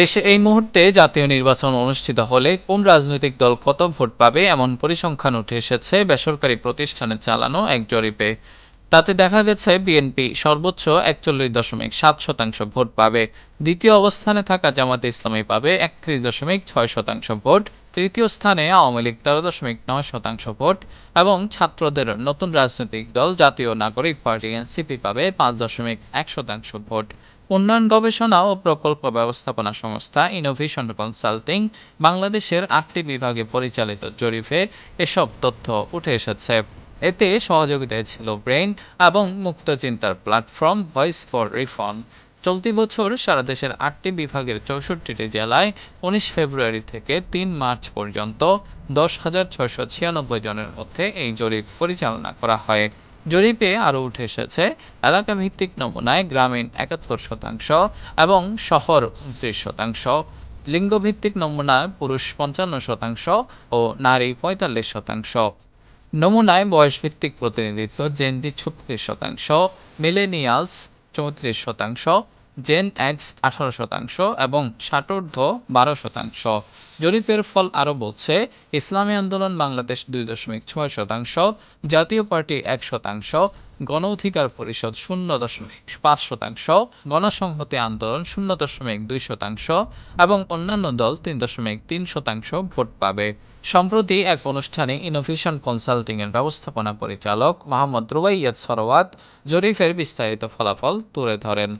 দেশে এই মুহূর্তে জাতীয় নির্বাচন অনুষ্ঠিত হলে কোন রাজনৈতিক দল কত ভোট পাবে এমন পরিসংখ্যান উঠে এসেছে বেসরকারি প্রতিষ্ঠানে চালানো এক জরিপে। তাতে দেখা গেছে বিএনপি সর্বোচ্চ একচল্লিশ দশমিক সাত শতাংশ ভোট পাবে। দ্বিতীয় অবস্থানে থাকা জামাতে ইসলামী পাবে একত্রিশ দশমিক ছয় শতাংশ ভোট, তৃতীয় স্থানে আওয়ামী লীগ তেরো দশমিক নয় শতাংশ ভোট এবং ছাত্রদের নতুন রাজনৈতিক দল জাতীয় নাগরিক পার্টি এনসিপি পাবে পাঁচ দশমিক এক শতাংশ ভোট। উন্নয়ন গবেষণা ও প্রকল্প ব্যবস্থাপনা সংস্থা ইনোভেশন কনসাল্টিং বাংলাদেশের আটটি বিভাগে পরিচালিত জরিপে এসব তথ্য উঠে এসেছে। এতে সহযোগিতায় ছিল ব্রেইন এবং মুক্ত চিন্তার প্ল্যাটফর্ম ভয়েস ফর রিফর্ম চলতি বছর সারা দেশের আটটি বিভাগের চৌষট্টিটি জেলায় উনিশ ফেব্রুয়ারি থেকে তিন মার্চ পর্যন্ত দশ হাজার ছয়শো ছিয়ানব্বই জনের মধ্যে এই জরিপ পরিচালনা করা হয়। জরিপে আরও উঠে এসেছে এলাকা ভিত্তিক নমুনায় গ্রামীণ একাত্তর শতাংশ এবং শহর উনত্রিশ শতাংশ। লিঙ্গভিত্তিক নমুনায় পুরুষ পঞ্চান্ন শতাংশ ও নারী পঁয়তাল্লিশ শতাংশ। নমুনায় বয়সভিত্তিক প্রতিনিধিত্ব জেন্ডি ছত্রিশ শতাংশ, মিলেনিয়ালস চৌত্রিশ শতাংশ জেন এক্স আঠারো শতাংশ এবং ষাটোর্ধ্ব বারো শতাংশ। জরিপের ফল আরও বলছে, ইসলামী আন্দোলন বাংলাদেশ দুই দশমিক ছয় শতাংশ, জাতীয় পার্টি এক শতাংশ, গণ অধিকার পরিষদ শূন্য দশমিক পাঁচ শতাংশ, গণসংহতি আন্দোলন শূন্য দশমিক দুই শতাংশ এবং অন্যান্য দল তিন দশমিক তিন শতাংশ ভোট পাবে। সম্প্রতি এক অনুষ্ঠানে ইনোভেশন কনসাল্টিং এর ব্যবস্থাপনা পরিচালক মোহাম্মদ রুবাইয়াত সরওয়াত জরিফের বিস্তারিত ফলাফল তুলে ধরেন।